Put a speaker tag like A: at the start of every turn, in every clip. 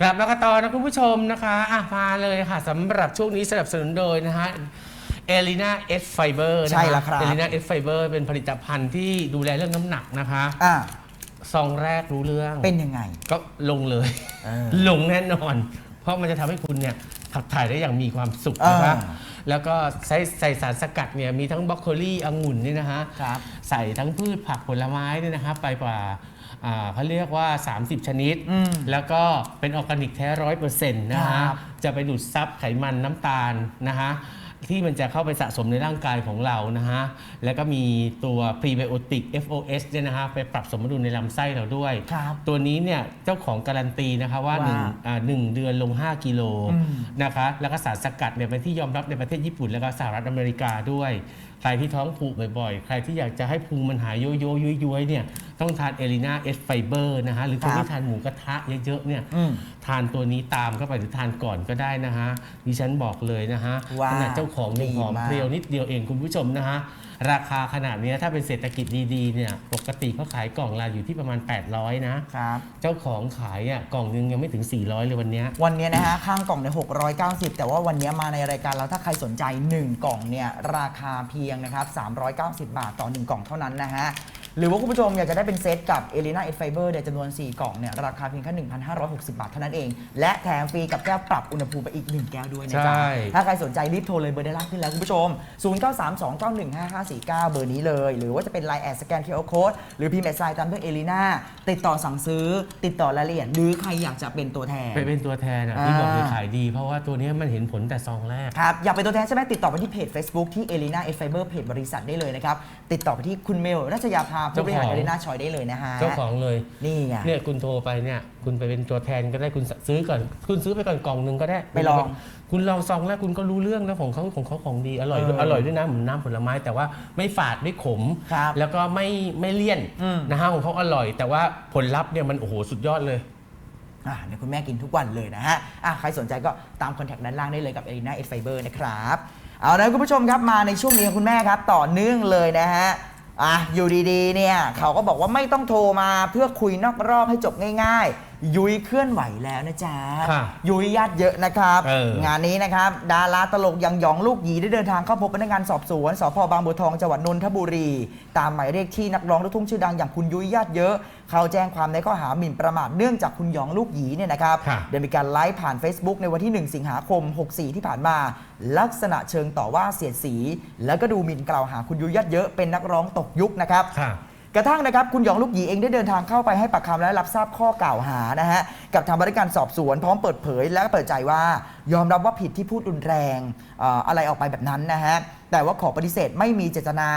A: กลับมากันต่อนะคุณผู้ชมนะคะอะมาเลยค่ะสำหรับช่วงนี้สนับสนุนโดยนะฮะเอลินาเอสไฟเบอร์
B: ใช่แล้วครับ
A: เอลินาเอสไฟเบอร์เป็นผลิตภัณฑ์ที่ดูแลเรื่องน้ำหนักนะคะ
B: อ่า
A: ซองแรกรู้เรื่อง
B: เป็นยังไง
A: ก็ลงเลย
B: เออ
A: ลงแน่นอน เพราะมันจะทำให้คุณเนี่ยขับถ่ายได้อย่างมีความสุขนะคะ
B: อ่า
A: แล้วก็ใส่ใส่สารสกัดเนี่ยมีทั้งบรอกโคลีองุ่นนี่นะฮะ
B: ครับ
A: ใส่ทั้งพืชผักผลไม้เนี่ยนะคะไปกว่า อ่าเขาเรียกว่า 30 ชนิด
B: อืม
A: แล้วก็เป็นออร์แกนิกแท้ร้อยเปอร์เซ็นต์นะ
B: ครั
A: ฮะ
B: บ
A: จะไปดูดซับไขมันน้ำตาลนะฮะที่มันจะเข้าไปสะสมในร่างกายของเรานะฮะ แล้วก็มีตัวพรีไบโอติก FOS เนี่ยนะฮะไปปรับสมดุลในลำไส้เราด้วย
B: ครับ
A: ตัวนี้เนี่ยเจ้าของการันตีนะคะว่า
B: ว่า
A: หนึ่งอ่าหนึ่งเดือนลง 5 กิโล
B: อืม
A: นะคะ แล้วก็สารสกัดเนี่ยเป็นที่ยอมรับในประเทศญี่ปุ่นแล้วก็สหรัฐอเมริกาด้วย ใครที่ท้องผูกบ่อยๆ ใครที่อยากจะให้พุงมันหายโยโย่ยุยย้วยๆเนี่ย ต้องทานเอลิน่าเอสไฟเบอร์นะฮะหรือคน
B: ครับ
A: ที่ทานหมูกระทะเยอะๆเนี่ย
B: อืม
A: ทานตัวนี้ตามเข้าไปหรือทานก่อนก็ได้นะฮะดิฉันบอกเลยนะฮะ
B: ว่า
A: ขนาดเจ้าของยังหอม
B: ดีมาก
A: เพรียวนิดเดียวเองคุณผู้ชมนะฮะราคาขนาดเนี้ยถ้าเป็นเศรษฐกิจดีๆเนี่ยปกติเขาขายกล่องละอยู่ที่ประมาณ 800 นะ
B: ครับ
A: เจ้าของขายอะกล่องนึงยังไม่ถึง 400 เลยวันเนี้ย
B: วันนี้นะฮะ ข้างกล่องในย690 แต่ว่าวันนี้มาในรายการเราถ้าใครสนใจ 1 กล่องเนี่ย ราคาเพียงนะครับ 390 บาทต่อ 1 กล่องเท่านั้นนะฮะ หรือว่าคุณผู้ชมอยากจะได้เป็นเซตกับ e l i n a e d Fiber เนี่ยจำนวน 4 กล่องเนี่ยราคาเพียงแค่ 1,560 บาทเท่านั้นเอง และแถมฟรีกับแก้วปรับอุณหภูมิไปอีก 1 แก้วด้วยนะจ๊ะ
A: ใช่
B: ถ้าใครสนใจรีบโทรเลยเบอร์ได้ล่างขึ้นแล้วคุณผู้ชม 0932915549 เบอร์นี้เลย หรือว่าจะเป็น Line แอดสแกน QR Code หรือพิมพ์แอดไซน์ตามด้วยเอลิน่าติดต่อสั่งซื้อ ติดต่อรายละเอียดหรือใครอยากจะเป็นตัวแทน
A: ไปเป็นตัวแทนอะ
B: อ่า
A: ที่บอกเลยขายดี เพราะว่าตัวเนี้ยมันเห็นผลแต่ซองแรก
B: ครับ อยากเป็นตัวแทนใช่ไหมติดต่อไปที่เพจ Facebook ที่ Elina e Fiber เพจบริษัทได้เลยนะครับ ติดต่อไปที่คุณเมล รัชยาภาผู้บริหาร
A: เจ้าของ
B: Elina ชอยได้เลยนะฮะ
A: เจ้าของเลย
B: นี่ไง
A: เนี่ยคุณโทรไปเนี่ยคุณไปเป็นตัวแทนก็ได้คุณซื้อก่อน คุณซื้อไปก่อนกล่องหนึงก็ได้
B: ไปลอง
A: คุณลองซองแล้วคุณก็รู้เรื่องแล้วของเขาของเขาของดีอร่อยด้วย
B: เออ
A: อร่อยด้วยนะเหมือนน้ำผลไม้ แต่ว่าไม่ฝาดไม่ขม
B: ครับ
A: แล้วก็ไม่ไม่เลี่ยน
B: อืม
A: นะฮะของเขาอร่อย แต่ว่าผลลัพธ์เนี่ยมันโอ้โหสุดยอดเลย
B: อ่าเดี๋ยวคุณแม่กินทุกวันเลยนะฮะอะใครสนใจก็ตามคอนแทคด้านล่างได้เลยกับ Elina e Fiber นะครับ เอาละคุณผู้ชมครับมาในช่วงนี้คุณแม่ครับ ต่อเนื่องเลยนะฮะ อะอยู่ดีๆเนี่ยเขาก็บอกว่าไม่ต้องโทรมาเพื่อคุยนอกรอบให้จบง่าย ๆ ยุ้ยเคลื่อนไหวแล้วนะจ๊ะ
A: ค่ะ
B: ยุ้ยญาติเยอะนะครับ
A: เออ
B: งานนี้นะครับ ดาราตลกยังหยองลูกหยีได้เดินทางเข้าพบพนักงานสอบสวนสพบางบัวทองจังหวัดนนทบุรี ตามหมายเรียกที่นักร้องลูกทุ่งชื่อดังอย่างคุณยุ้ยญาติเยอะ เขาแจ้งความในข้อหาหมิ่นประมาทเนื่องจากคุณหยองลูกหยีเนี่ยนะครับ
A: ค่ะ
B: ได้มีการไลฟ์ผ่าน Facebook ในวันที่ 1 สิงหาคม 64 ที่ผ่านมา ลักษณะเชิงต่อว่าเสียดสี แล้วก็ดูหมิ่นกล่าวหาคุณยุ้ยญาติเยอะเป็นนักร้องตกยุคนะครับ
A: ค่ะ
B: กระทั่งนะครับ คุณหยองลูกหยีเองได้เดินทางเข้าไปให้ปากคำและรับทราบข้อกล่าวหานะฮะ กับทางพนักงานสอบสวน พร้อมเปิดเผยและก็เปิดใจว่ายอมรับว่าผิดที่พูดรุนแรงเอ่ออะไรออกไปแบบนั้นนะฮะ แต่ว่าขอปฏิเสธไม่มีเจตนา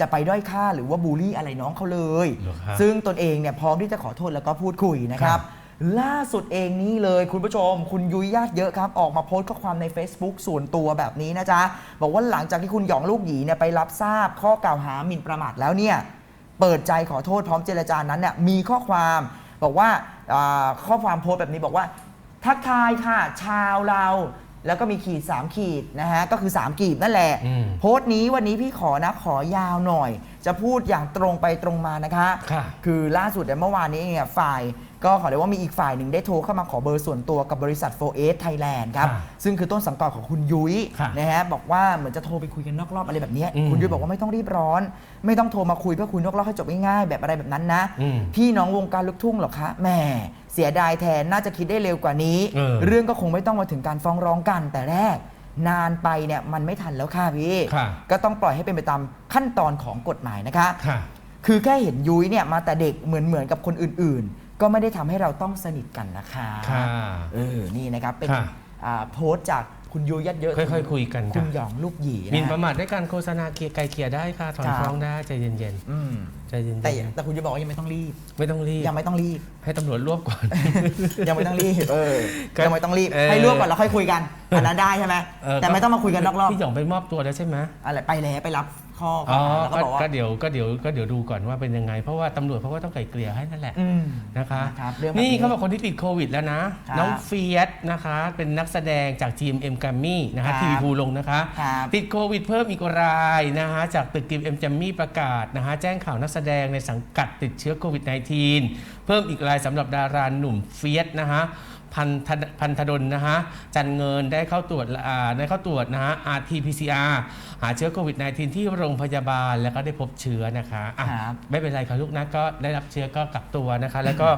B: จะไปด้อยค่าหรือว่าบูลลี่อะไรน้องเขาเลย
A: เหรอครับ
B: ซึ่งตนเองเนี่ยพร้อมที่จะขอโทษแล้วก็พูดคุยนะครับล่าสุดเองนี่เลยคุณผู้ชม คุณยุ้ยญาติเยอะครับ ออกมาโพสต์ข้อความใน Facebook ส่วนตัวแบบนี้นะจ๊ะ บอกว่าหลังจากที่คุณหยองลูกหยีเนี่ยไปรับทราบข้อกล่าวหาหมิ่นประมาทแล้วเนี่ย เปิดใจขอโทษพร้อมเจรจานั้นเนี่ยมีข้อความบอกว่าอ่าข้อความโพสต์แบบนี้บอกว่า ทักทายค่ะ ชาวเรา แล้วก็มีขีด 3 ขีดนะฮะก็คือ 3 กีบนั่นแหละ
A: อืม
B: โพสต์นี้วันนี้พี่ขอนะขอยาวหน่อย จะพูดอย่างตรงไปตรงมานะคะ
A: ค่ะ
B: คือล่าสุดเนี่ยเมื่อวานนี้เนี่ยฝ่าย ก็ขอเรียกว่ามีอีกฝ่ายหนึ่งได้โทรเข้ามาขอเบอร์ส่วนตัวกับบริษัท 4S Thailand ครับ
A: ค่ะ
B: ซึ่งคือต้นสังกัดของคุณยุ้ย
A: ค่ะ
B: นะฮะบอกว่าเหมือนจะโทรไปคุยกันนอกรอบอะไรแบบเนี้ย
A: อืม
B: คุณยุ้ยบอกว่าไม่ต้องรีบร้อน ไม่ต้องโทรมาคุยเพื่อคุยนอกรอบให้จบง่ายๆแบบอะไรแบบนั้นนะ
A: อืม
B: พี่น้องวงการลูกทุ่งเหรอคะแหมเสียดายแทนน่าจะคิดได้เร็วกว่านี้
A: เออ
B: เรื่องก็คงไม่ต้องมาถึงการฟ้องร้องกันแต่แรก นานไปเนี่ยมันไม่ทันแล้วค่ะพี่
A: ค่ะ
B: ก็ต้องปล่อยให้เป็นไปตามขั้นตอนของกฎหมายนะคะ
A: ค่ะ
B: คือแค่เห็นยุ้ยเนี่ยมาแต่เด็กเหมือนเหมือนกับคนอื่นๆ ก็ไม่ได้ทำให้เราต้องสนิทกันนะคะ
A: ค่ะ
B: เออนี่นะครับ เป็น
A: ค่ะ
B: อ่าโพสต์จากคุณยุ้ยยัดเยอะ
A: ค่อยๆคุยกัน
B: คุ
A: ค่ะ
B: ณหยองลูกหยี
A: หมิน
B: นะ
A: ประมาทด้วยการโฆษณาเกลียร์ไกลเกลี่ยได้ค่ะ ถอน
B: ครับ
A: ฟ้องได้ใจเย็น
B: อืม
A: ๆใจเย็น
B: แต่แต่คุณยุ้ยบอกว่ายังไม่ต้องรีบ
A: ๆไม่ต้องรีบ
B: ยังไม่ต้องรีบ
A: ให้ตำรวจรวบก่อน
B: ยังไม่ต้องรีบเออ
A: ครับ
B: ยังไม่ต้องรีบ
A: เออ
B: ให้รวบก่อนแล้วค่อยคุยกันอันนั้นได้ใช่ไหม
A: เออ
B: แต่ไม่ต้องมาคุยกันนอกรอบ
A: พี่หยองไปมอบตัวแล้วใช่ไหม
B: อะไรไปแล้วไปรับ ข้อ
A: อ๋อ
B: แล้วก็
A: ก็
B: บอกว่า
A: ก็เดี๋ยวก็เดี๋ยวก็เดี๋ยวดูก่อนว่าเป็นยังไง เพราะว่าตำรวจเขาก็ต้องไกลเกลี่ยให้นั่นแหละ
B: อืม
A: นะคะ
B: นะครับเรื่องแบบ
A: นี่
B: นี้
A: เขาบอกคนที่ติดโควิดแล้วนะ
B: ครับ
A: น้องเฟียสนะคะ เป็นนักแสดงจาก GMM g r a m m y นะ
B: ครั
A: คะ
B: บ
A: ทีวีภูลงนะคะ
B: ครับ
A: ติดโควิดเพิ่มอีกรายนะคะจากตึก GMM g r a m m y ประกาศนะคะแจ้งข่าวนักแสดงในสังกัดติดเชื้อโควิด -19 เพิ่มอีกรายสำหรับดาราหนุ่มเฟียสนะคะ พันธดพันธดลนะฮะจันเงินได้เข้าตรวจอ่าได้เข้าตรวจนะฮะ RT-PCR หาเชื้อโควิด -19 ที่โรงพยาบาลแล้วก็ได้พบเชื้อนะคะอะ
B: ครับ
A: ไม่เป็นไรค่ะลูกนะก็ได้รับเชื้อก็กักตัวนะคะ แล้วก็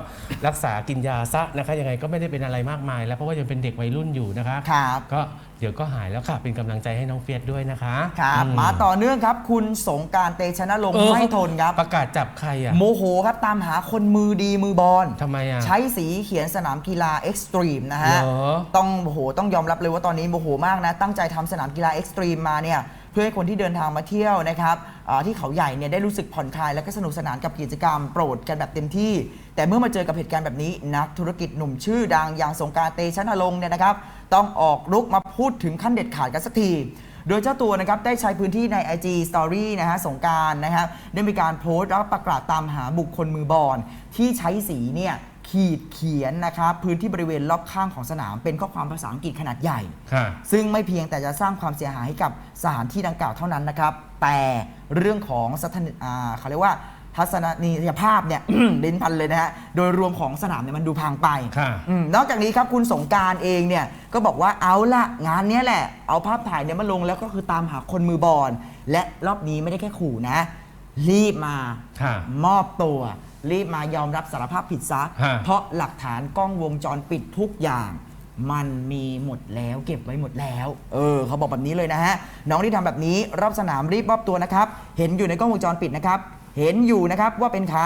A: รักษากินยาซะนะคะยังไงก็ไม่ได้เป็นอะไรมากมาย แล้วเพราะว่ายังเป็นเด็กวัยรุ่นอยู่นะคะ
B: ครับ
A: ก็เดี๋ยวก็หายแล้วค่ะ เป็นกำลังใจให้น้องเฟียสด้วยนะคะ
B: ครับ
A: อื
B: มาต่อเนื่องครับคุณสงกรารเตชะนรงค์
A: เออ
B: ไม่ทนครับ
A: ประกาศจับใครอะ
B: โมโหครับตามหาคนมือดีมือบอล
A: ทำไมอะ
B: ใช้สีเขียนสนามกีฬาเอ็กซ์ตรีมนะฮะ
A: เหรอ
B: ต้องโอ้โหต้องยอมรับเลยว่าตอนนี้โมโหมากนะ ตั้งใจทำสนามกีฬาเอ็กซ์ตรีมมาเนี่ยเพื่อให้คนที่เดินทางมาเที่ยวนะครับอ่าที่เขาใหญ่เนี่ยได้รู้สึกผ่อนคลายและก็สนุกสนานกับกิจกรรมโปรดกันแบบเต็มที่ แต่เมื่อมาเจอกับเหตุการณ์แบบนี้ นักธุรกิจหนุ่มชื่อดังอย่างสงกรารเตชะนรงค์เนี่ยนะครับ ต้องออกรุกมาพูดถึงขั้นเด็ดขาดกันสักที โดยเจ้าตัวนะครับได้ใช้พื้นที่ใน IG Story นะฮะสงกรารนะครับได้มีการโพสต์แล้วก็ประกาศตามหาบุคคลมือบอลที่ใช้สีเนี่ย ขีดเขียนนะครับพื้นที่บริเวณรอบข้างของสนาม เป็นข้อความภาษาอังกฤษขนาดใหญ่
A: ค่ะ
B: ซึ่งไม่เพียงแต่จะสร้างความเสียหายให้กับสถานที่ดังกล่าวเท่านั้นนะครับ แต่เรื่องของสถานอ่าเขาเรียกว่าทัศนียภาพเนี่ยลิ้นพันเลยนะฮะโดยรวมของสนามเนี่ยมันดูพังไป
A: ค่ะ
B: อืมนอกจากนี้ครับคุณสงกรารเองเนี่ยก็บอกว่าเอาละงานเนี้ยแหละเอาภาพถ่ายเนี่ยมาลงแล้วก็คือตามหาคนมือบอลและรอบนี้ไม่ได้แค่ขู่นะ รีบมา
A: ค่ะ
B: มอบตัว รีบมายอมรับสารภาพผิดซะ
A: ฮะ
B: เพราะหลักฐานกล้องวงจรปิดทุกอย่าง มันมีหมดแล้วเก็บไว้หมดแล้ว เออ เขาบอกแบบนี้เลยนะฮะ น้องที่ทำแบบนี้รอบสนามรีบมอบตัวนะครับ เห็นอยู่ในกล้องวงจรปิดนะครับ เห็นอยู่นะครับว่าเป็นใคร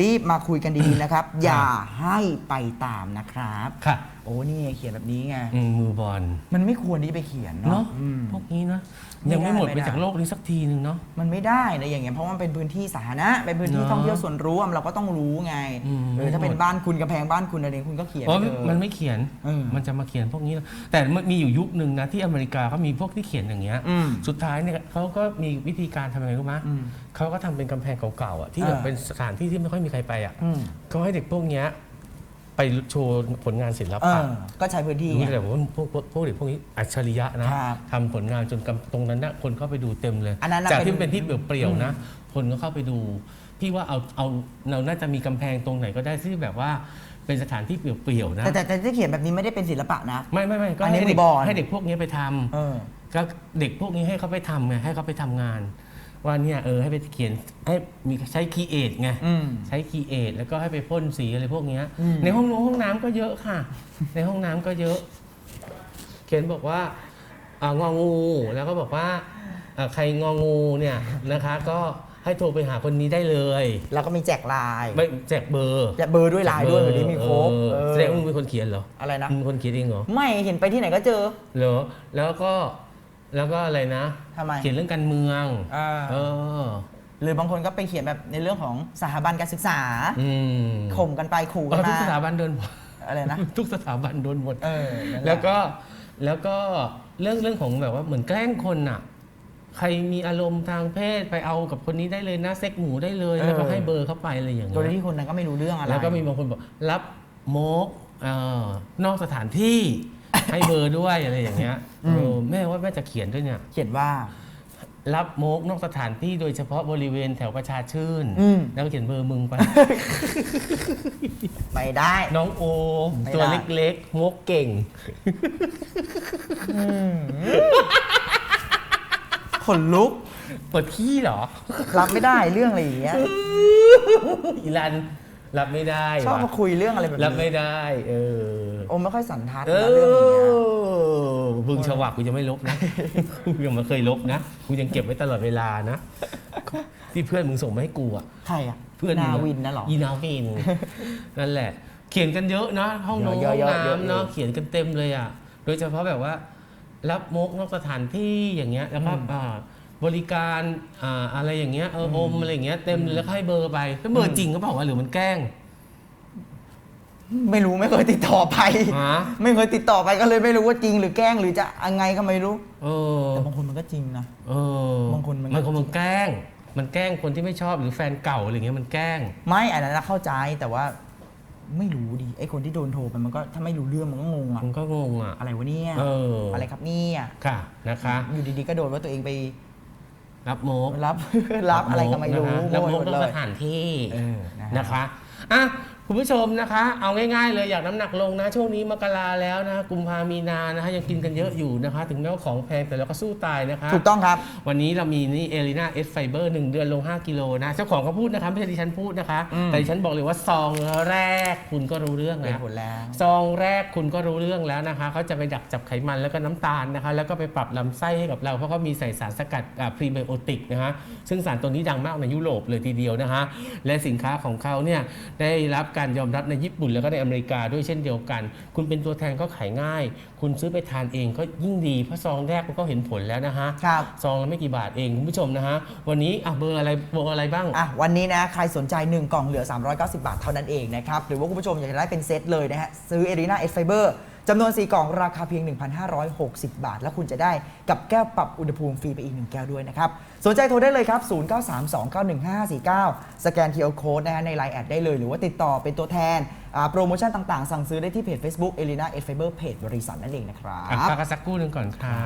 B: รีบมาคุยกันดีๆนะครับ อย่าให้ไปตามนะครับ
A: ค่ะ
B: โอ้นี่ไงเขียนแบบนี้ไง
A: อืมมือบอล
B: มันไม่ควรที่ไปเขียน
A: เนาะ
B: เนาะอืม
A: พวกนี้เนาะ
B: ไม่
A: ยังไม่หมด
B: ได้
A: ไป
B: ไม่ได้
A: จากโลกนี้สักทีหนึ่งเนาะ
B: มันไม่ได้นะอย่างเงี้ยเพราะว่ามันเป็นพื้นที่สาธารณะเป็นพื้นที่
A: เนอะ
B: ท่องเที่ยวส่วนรวมเราก็ต้องรู้ไง
A: อืม
B: เออถ้า
A: ไม่หมด
B: เป็นบ้านคุณกำแพงบ้านคุณอะไรคุณก็เขียน
A: เพราะ
B: ไปเถอะ
A: มันไม่เขียน
B: เออ
A: มันจะมาเขียนพวกนี้นะแต่มันมีอยู่ยุคหนึ่งนะที่อเมริกาเขามีพวกที่เขียนอย่างเงี้ย
B: อืม
A: สุดท้ายเนี่ยเขาก็มีวิธีการทำยังไงรู้ไหม
B: อืม
A: เขาก็ทำเป็นกำแพงเก่าๆอะที่แบบ
B: อ่า
A: เป็นสถานที่ที่ไม่ค่อยมีใครไปอะ
B: อืม
A: เขาให้เด็กพวกเนี้ย ไปโชว์ผลงานศิล
B: เอ
A: ปะ
B: อก็ใช้พื้นที่
A: รู้
B: ไง
A: แต่ว่าพวกพวกพวกเด็กพวกนี้อัจฉริยะนะครับทำผลงานจนกำตรงนั้นนะคนเข้าไปดูเต็มเลย
B: อันนั้นน่ะ
A: จากที่
B: เป็น
A: เป็นที่เปลี่ยวๆนะ คนก็เข้าไปดู พี่ว่าเอาเอาเราน่าจะมีกำแพงตรงไหนก็ได้ที่แบบว่าเป็นสถานที่เปลี่ยวๆนะ
B: แต่แต่แต่ที่เขียนแบบนี้ไม่ได้เป็นศิลปะนะ
A: ไม่ไม่ไม่ก็
B: อันนี้
A: ให้เด็ก
B: มือบอล
A: ให้เด็กพวกนี้ไปทำ
B: เออ
A: ก็เด็กพวกนี้ให้เขาไปทำไงให้เขาไปทำงาน ว่าเนี่ยเออให้ไปเขียนให้มีใช้คีเอทไง
B: อืม
A: ใช้คีเอทแล้วก็ให้ไปพ่นสีอะไรพวกเนี้ย
B: อืม
A: ในห้องน้ำห้องน้ำก็เยอะค่ะ ในห้องน้ำก็เยอะ เขียนบอกว่าอ่างองูแล้วก็บอกว่าอ่าใครงองูเนี่ยนะคะ ก็ให้โทรไปหาคนนี้ได้เลย
B: แล้วก็มีแจกไลน์
A: ไม่แจกเบอร์
B: แจกเบอร์ด้วยไลน์ด้วยเดี๋ยวนี้มีครบ
A: เออ
B: เออ
A: แสดงว่ามึงเป็นคนเขียนเหรอ
B: อะไรนะ
A: มึงเป็นคนเขียนเองเหรอ
B: ไม่เห็นไปที่ไหนก็เจอ
A: เหรอแล้วก็ แล้วก็อะไรนะ
B: ทำไม
A: เขียนเรื่องการเมือง
B: อ่า
A: เออ
B: หรือบางคนก็ไปเขียนแบบในเรื่องของสถาบันการศึกษา
A: อืม
B: ข่มกันไปขู่
A: เอ
B: กัน
A: อทุก
B: มา
A: สถาบันโดนหมด
B: อะไรนะ
A: ทุกสถาบันโดนหมด
B: เออนั่นหะ
A: แล้วก็แล้วก็เรื่องเรื่องของแบบว่าเหมือนแกล้งคนอะ ใครมีอารมณ์ทางเพศไปเอากับคนนี้ได้เลยนะเซ็กหมูได้เลยแล้วก็ให้เบอร์เข้าไปอะไรอย่าง
B: โด
A: เงี้
B: ย
A: ย
B: ที่คนนั้นก็ไม่รู้เรื่องอะไร
A: แล้วก็มีบางคนบอกรับโมกเอ่อนอกสถานที่ ให้เบอร์ด้วยอะไรอย่างเงี้ย
B: อืม
A: เออแม่ว่าแม่จะเขียนด้วยเนี่ย
B: เขียนว่า
A: รับโมกนอกสถานที่โดยเฉพาะบริเวณแถวประชาชื่น
B: อืม
A: แล้วก็เขียนเบอร์มึงไป
B: ไม่ได้
A: น้องโอม
B: ไม่ได้
A: ตัวเล็กๆโมกเก่ง
B: ขนลุก
A: ปวดขี้เหรอ
B: รับไม่ได้เรื่องอะไรอย่างเงี้ย
A: อีรัน รับไม่ได้
B: ชอบ
A: ว่ะ
B: มาคุยเรื่องอะไรแบบ
A: รับไม่
B: นี้
A: ได้เออ
B: โอมไม่ค่อยสันทัด
A: เอ
B: นะเรื่องอย่างเงี้ย
A: อบึงฉวักกูจะไม่ลบนะ กูยังไม่เคยลบนะกูยังเก็บไว้ตลอดเวลานะ ที่เพื่อนมึงส่งมาให้กูอะ
B: ใครอะ
A: เพื่อนมึง
B: นา
A: อะ
B: วินนะเหรอ
A: อีนาวิน นั่นแหละ เขียนกันเยอะนะ ห้องนง
B: เย
A: ห้
B: อะ
A: อง
B: เยอะเยอะ
A: น้ำเนาะ
B: เยอะ
A: เขียนกันเต็มเลยอะ โดยเฉพาะแบบว่า รับมกนอกสถานที่อย่างเงี้ยแล้วก็อ่า บริการอ่าอะไรอย่างเงี้ยเอออมอะไรอย่างเงี้ยเต็มเลยแล้วก็ให้เบอร์ไปก็เบอร์จริงก็บอกว่าหรือมันแกล้ง
B: ไม่รู้ไม่เคยติดต่อไป
A: ฮะ
B: ไม่เคยติดต่อไปก็เลยไม่รู้ว่าจริงหรือแกล้งหรือจะยังไงก็ไม่รู้
A: เออ
B: แต่บางคนมันก็จริงนะ
A: เออบา
B: งคนมัน
A: มันคงมันแกล้ง มันแกล้งคนที่ไม่ชอบหรือแฟนเก่าอะไรเงี้ยมันแกล้ง
B: ไม่อันนั้นนะเข้าใจแต่ว่าไม่รู้ดิไอคนที่โดนโทรไปมันก็ถ้าไม่รู้เรื่องมันก็งงอะ
A: มันก็งงอะ
B: อะไรวะเนี่ย
A: เอออ
B: อะไรครับเนี่ย
A: ค่ะนะคะ
B: อยู่ดีๆก็โดนว่าตัวเองไป
A: รับโมก
B: รับรับอะไรก็ไม่รู้
A: นะฮะรับโมก
B: หมด
A: นอก
B: เล
A: ส
B: ย
A: ถานที่
B: เออนะฮะ
A: นะคะอะ คุณผู้ชมนะคะ เอาง่ายๆเลยอยากน้ำหนักลงนะ ช่วงนี้มกราแล้วนะกุมภามีนานะคะยังกินกันเยอะอยู่นะคะ ถึงแม้ว่าของแพงแต่เราก็สู้ตายนะคะ
B: ถูกต้องครับ
A: วันนี้เรามีนี่เอลิน่าเอสไฟเบอร์หนึ่งเดือนลง 5 กิโลนะ เจ้าของเขาพูดนะคะไม่ใช่ดิฉันพูดนะคะ
B: อืม
A: แต่ดิฉันบอกเลยว่าซองแรกคุณก็รู้เรื่อง
B: เป็น
A: แล้ว
B: ผลแล้ว
A: ซองแรกคุณก็รู้เรื่องแล้วนะคะเขาจะไปดักจับไขมันแล้วก็น้ำตาลนะคะ แล้วก็ไปปรับลำไส้ให้กับเราเพราะเขามีใส่สารสกัดพรีไบโอติกนะคะซึ่งสารตัวนี้ดังมากในยุโรปเลยทีเดียวนะคะและสินค้าของเขาเนี่ยได้รับการยอมรับในญี่ปุ่นแล้วก็ในอเมริกาด้วยเช่นเดียวกัน คุณเป็นตัวแทนก็ขายง่าย คุณซื้อไปทานเองก็ยิ่งดีเพราะซองแรกมันก็เห็นผลแล้วนะคะ
B: ครับ
A: ซองละไม่กี่บาทเองคุณผู้ชมนะฮะวันนี้อะเบอร์อะไรเบอร์อะไรบ้าง
B: อะวันนี้นะใครสนใจ 1 กล่องเหลือ 390 บาทเท่านั้นเองนะครับ หรือว่าคุณผู้ชมอยากจะได้เป็นเซตเลยนะฮะ ซื้อเอ i นาเอสไฟเบอร์ จำนวน 4 กล่องราคาเพียง 1,560 บาท แล้วคุณจะได้กับแก้วปรับอุณหภูมิฟรีไปอีก 1 แก้วด้วยนะครับ สนใจโทรได้เลยครับ 0932915549 สแกน QR Code นะฮะใน Line แอดได้เลย หรือว่าติดต่อเป็นตัวแทนอ่าโปรโมชั่นต่างๆ สั่งซื้อได้ที่เพจ Facebook เอ i นาเอสไฟเบอร์เพจบริษัทนั่นเองนะครับ
A: อะพักกันสักครู่หนึ่งก่อนค่ะ